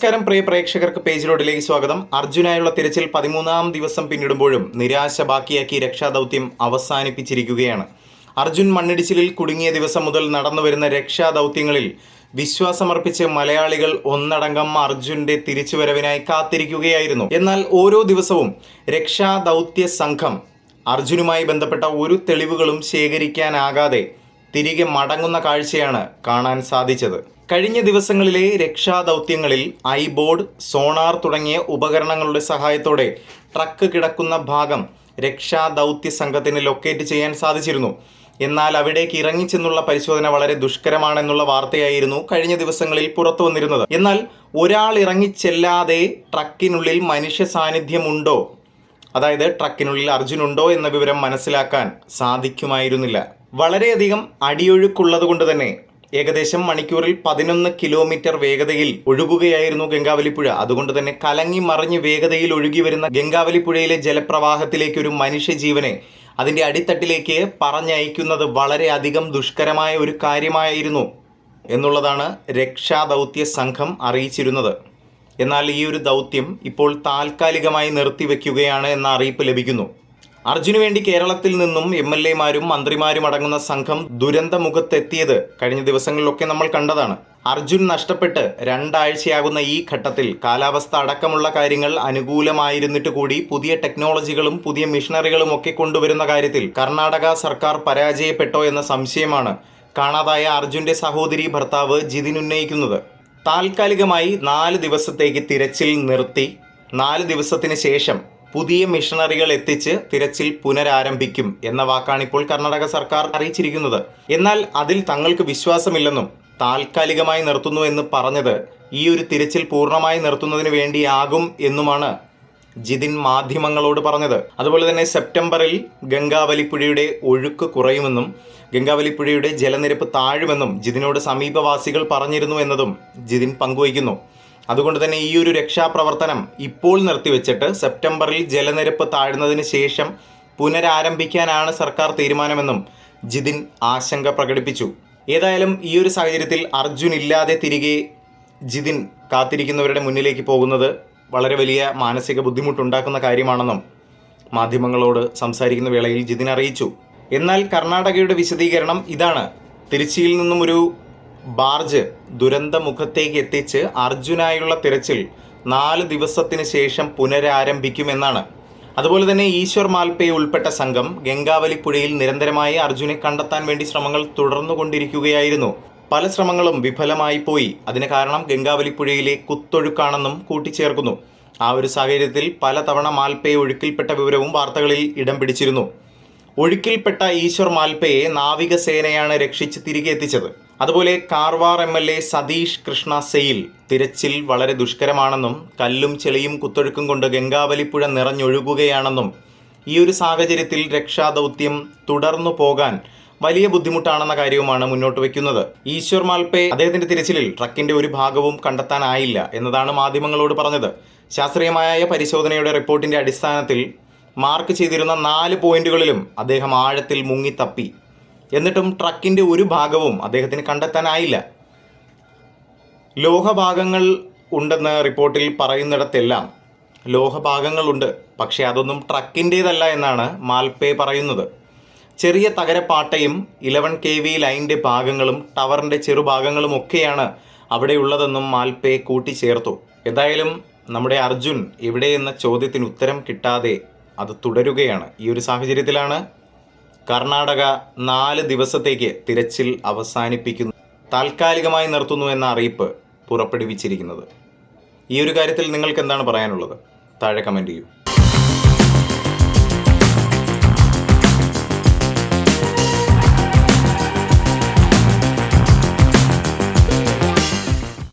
നമസ്കാരം പ്രിയ പ്രേക്ഷകർക്ക് പേജ് റോഡിലേക്ക് സ്വാഗതം. അർജുനായുള്ള തിരച്ചിൽ പതിമൂന്നാം ദിവസം പിന്നിടുമ്പോഴും നിരാശ ബാക്കിയാക്കി രക്ഷാദൗത്യം അവസാനിപ്പിച്ചിരിക്കുകയാണ്. അർജുൻ മണ്ണിടിച്ചിലിൽ കുടുങ്ങിയ ദിവസം മുതൽ നടന്നുവരുന്ന രക്ഷാദൗത്യങ്ങളിൽ വിശ്വാസമർപ്പിച്ച് മലയാളികൾ ഒന്നടങ്കം അർജുന്റെ തിരിച്ചുവരവിനായി കാത്തിരിക്കുകയായിരുന്നു. എന്നാൽ ഓരോ ദിവസവും രക്ഷാദൗത്യ സംഘം അർജുനുമായി ബന്ധപ്പെട്ട ഒരു തെളിവുകളും ശേഖരിക്കാനാകാതെ തിരികെ മടങ്ങുന്ന കാഴ്ചയാണ് കാണാൻ സാധിച്ചത്. കഴിഞ്ഞ ദിവസങ്ങളിലെ രക്ഷാദൗത്യങ്ങളിൽ ഐബോർഡ് സോണാർ തുടങ്ങിയ ഉപകരണങ്ങളുടെ സഹായത്തോടെ ട്രക്ക് കിടക്കുന്ന ഭാഗം രക്ഷാദൗത്യ സംഘത്തിന് ലൊക്കേറ്റ് ചെയ്യാൻ സാധിച്ചിരുന്നു. എന്നാൽ അവിടേക്ക് ഇറങ്ങിച്ചെന്നുള്ള പരിശോധന വളരെ ദുഷ്കരമാണെന്നുള്ള വാർത്തയായിരുന്നു കഴിഞ്ഞ ദിവസങ്ങളിൽ പുറത്തു വന്നിരുന്നത്. എന്നാൽ ഒരാൾ ഇറങ്ങിച്ചെല്ലാതെ ട്രക്കിനുള്ളിൽ മനുഷ്യ സാന്നിധ്യമുണ്ടോ? അതായത് ട്രക്കിനുള്ളിൽ അർജുനുണ്ടോ എന്ന വിവരം മനസ്സിലാക്കാൻ സാധിക്കുമായിരുന്നില്ല. വളരെയധികം അടിയൊഴുക്കുള്ളത് കൊണ്ട് തന്നെ ഏകദേശം മണിക്കൂറിൽ പതിനൊന്ന് കിലോമീറ്റർ വേഗതയിൽ ഒഴുകുകയായിരുന്നു ഗംഗാവലിപ്പുഴ. അതുകൊണ്ട് തന്നെ കലങ്ങി മറിഞ്ഞ് വേഗതയിൽ ഒഴുകി വരുന്ന ഗംഗാവലിപ്പുഴയിലെ ജലപ്രവാഹത്തിലേക്ക് ഒരു മനുഷ്യജീവനെ അതിന്റെ അടിത്തട്ടിലേക്ക് പറഞ്ഞയക്കുന്നത് വളരെയധികം ദുഷ്കരമായ ഒരു കാര്യമായിരുന്നു എന്നുള്ളതാണ് രക്ഷാദൗത്യ സംഘം അറിയിച്ചിരുന്നത്. എന്നാൽ ഈ ഒരു ദൗത്യം ഇപ്പോൾ താൽക്കാലികമായി നിർത്തിവെക്കുകയാണ് എന്ന അറിയിപ്പ് ലഭിക്കുന്നു. അർജുന് വേണ്ടി കേരളത്തിൽ നിന്നും എം എൽ എമാരും മന്ത്രിമാരും അടങ്ങുന്ന സംഘം ദുരന്തമുഖത്തെത്തിയത് കഴിഞ്ഞ ദിവസങ്ങളിലൊക്കെ നമ്മൾ കണ്ടതാണ്. അർജുൻ നഷ്ടപ്പെട്ട് രണ്ടാഴ്ചയാകുന്ന ഈ ഘട്ടത്തിൽ കാലാവസ്ഥ അടക്കമുള്ള കാര്യങ്ങൾ അനുകൂലമായിരുന്നിട്ട് കൂടി പുതിയ ടെക്നോളജികളും പുതിയ മിഷനറികളും ഒക്കെ കൊണ്ടുവരുന്ന കാര്യത്തിൽ കർണാടക സർക്കാർ പരാജയപ്പെട്ടോ എന്ന സംശയമാണ് കാണാതായ അർജുന്റെ സഹോദരി ഭർത്താവ് ജിതിൻ ഉന്നയിക്കുന്നത്. താൽക്കാലികമായി നാല് ദിവസത്തേക്ക് തിരച്ചിൽ നിർത്തി. നാല് ദിവസത്തിന് ശേഷം പുതിയ മിഷണറികൾ എത്തിച്ച് തിരച്ചിൽ പുനരാരംഭിക്കും എന്ന വാക്കാണ് ഇപ്പോൾ കർണാടക സർക്കാർ അറിയിച്ചിരിക്കുന്നത്. എന്നാൽ അതിൽ തങ്ങൾക്ക് വിശ്വാസമില്ലെന്നും താൽക്കാലികമായി നിർത്തുന്നു എന്ന് പറഞ്ഞത് ഈ ഒരു തിരച്ചിൽ പൂർണമായി നിർത്തുന്നതിന് വേണ്ടിയാകും എന്നുമാണ് ജിതിൻ മാധ്യമങ്ങളോട് പറഞ്ഞത്. അതുപോലെ തന്നെ സെപ്റ്റംബറിൽ ഗംഗാവലിപ്പുഴയുടെ ഒഴുക്ക് കുറയുമെന്നും ഗംഗാവലിപ്പുഴയുടെ ജലനിരപ്പ് താഴുമെന്നും ജിതിനോട് സമീപവാസികൾ പറഞ്ഞിരുന്നു എന്നതും ജിതിൻ പങ്കുവയ്ക്കുന്നു. അതുകൊണ്ട് തന്നെ ഈ ഒരു രക്ഷാപ്രവർത്തനം ഇപ്പോൾ നിർത്തിവെച്ചിട്ട് സെപ്റ്റംബറിൽ ജലനിരപ്പ് താഴ്ന്നതിന് ശേഷം പുനരാരംഭിക്കാനാണ് സർക്കാർ തീരുമാനമെന്നും ജിതിൻ ആശങ്ക പ്രകടിപ്പിച്ചു. ഏതായാലും ഈ ഒരു സാഹചര്യത്തിൽ അർജുൻ ഇല്ലാതെ തിരികെ ജിതിൻ കാത്തിരിക്കുന്നവരുടെ മുന്നിലേക്ക് പോകുന്നത് വളരെ വലിയ മാനസിക ബുദ്ധിമുട്ടുണ്ടാക്കുന്ന കാര്യമാണെന്നും മാധ്യമങ്ങളോട് സംസാരിക്കുന്ന വേളയിൽ ജിതിൻ അറിയിച്ചു. എന്നാൽ കർണാടകയുടെ വിശദീകരണം ഇതാണ്. തിരുച്ചിയിൽ നിന്നും ഒരു ബാർജ് ദുരന്തമുഖത്തേക്ക് എത്തിച്ച് അർജുനായുള്ള തിരച്ചിൽ നാല് ദിവസത്തിന് ശേഷം പുനരാരംഭിക്കുമെന്നാണ്. അതുപോലെ തന്നെ ഈശ്വർ മാൽപ്പയെ ഉൾപ്പെട്ട സംഘം ഗംഗാവലി ഗംഗാവലിപ്പുഴയിൽ നിരന്തരമായി അർജുനെ കണ്ടെത്താൻ വേണ്ടി ശ്രമങ്ങൾ തുടർന്നുകൊണ്ടിരിക്കുകയായിരുന്നു. പല ശ്രമങ്ങളും വിഫലമായി പോയി. അതിന് കാരണം ഗംഗാവലി ഗംഗാവലിപ്പുഴയിലെ കുത്തൊഴുക്കാണെന്നും കൂട്ടിച്ചേർക്കുന്നു. ആ ഒരു സാഹചര്യത്തിൽ പലതവണ മാൽപ്പയെ ഒഴുക്കിൽപ്പെട്ട വിവരവും വാർത്തകളിൽ ഇടം പിടിച്ചിരുന്നു. ഒഴുക്കിൽപ്പെട്ട ഈശ്വർ മാൽപ്പയെ നാവികസേനയാണ് രക്ഷിച്ച് തിരികെ എത്തിച്ചത്. അതുപോലെ Karwar M L A Satish Krishna Sail തിരച്ചിൽ വളരെ ദുഷ്കരമാണെന്നും കല്ലും ചെളിയും കുത്തൊഴുക്കും കൊണ്ട് ഗംഗാവലിപ്പുഴ നിറഞ്ഞൊഴുകുകയാണെന്നും ഈ ഒരു സാഹചര്യത്തിൽ രക്ഷാദൗത്യം തുടർന്നു പോകാൻ വലിയ ബുദ്ധിമുട്ടാണെന്ന കാര്യവുമാണ് മുന്നോട്ട് വയ്ക്കുന്നത്. ഈശ്വർ മാൽപേ അദ്ദേഹത്തിന്റെ തിരച്ചിലിൽ ട്രക്കിന്റെ ഒരു ഭാഗവും കണ്ടെത്താനായില്ല എന്നതാണ് മാധ്യമങ്ങളോട് പറഞ്ഞത്. ശാസ്ത്രീയമായ പരിശോധനയുടെ റിപ്പോർട്ടിന്റെ അടിസ്ഥാനത്തിൽ മാർക്ക് ചെയ്തിരുന്ന നാല് പോയിന്റുകളിലും അദ്ദേഹം ആഴത്തിൽ മുങ്ങിത്തപ്പി. എന്നിട്ടും ട്രക്കിന്റെ ഒരു ഭാഗവും അദ്ദേഹത്തിന് കണ്ടെത്താനായില്ല. ലോഹഭാഗങ്ങൾ ഉണ്ടെന്ന് റിപ്പോർട്ടിൽ പറയുന്നിടത്തെല്ലാം ലോഹഭാഗങ്ങളുണ്ട് പക്ഷേ അതൊന്നും ട്രക്കിന്റേതല്ല എന്നാണ് മാൽപേ പറയുന്നത്. ചെറിയ തകരപ്പാട്ടയും ഇലവൻ കെ വി ലൈന്റെ ഭാഗങ്ങളും ടവറിന്റെ ചെറുഭാഗങ്ങളും ഒക്കെയാണ് അവിടെയുള്ളതെന്നും മാൽപേ കൂട്ടിച്ചേർത്തു. എന്തായാലും നമ്മുടെ അർജുൻ എവിടെയെന്ന ചോദ്യത്തിന് ഉത്തരം കിട്ടാതെ അത് തുടരുകയാണ്. ഈ ഒരു സാഹചര്യത്തിലാണ് കർണാടക നാല് ദിവസത്തേക്ക് തിരച്ചിൽ അവസാനിപ്പിക്കുന്നു. താൽക്കാലികമായി നിർത്തുന്നു എന്ന അറിയിപ്പ് പുറപ്പെടുവിച്ചിരിക്കുന്നത്. ഈ ഒരു കാര്യത്തിൽ നിങ്ങൾക്ക് എന്താണ് പറയാനുള്ളത്? താഴെ കമന്റ് ചെയ്യൂ.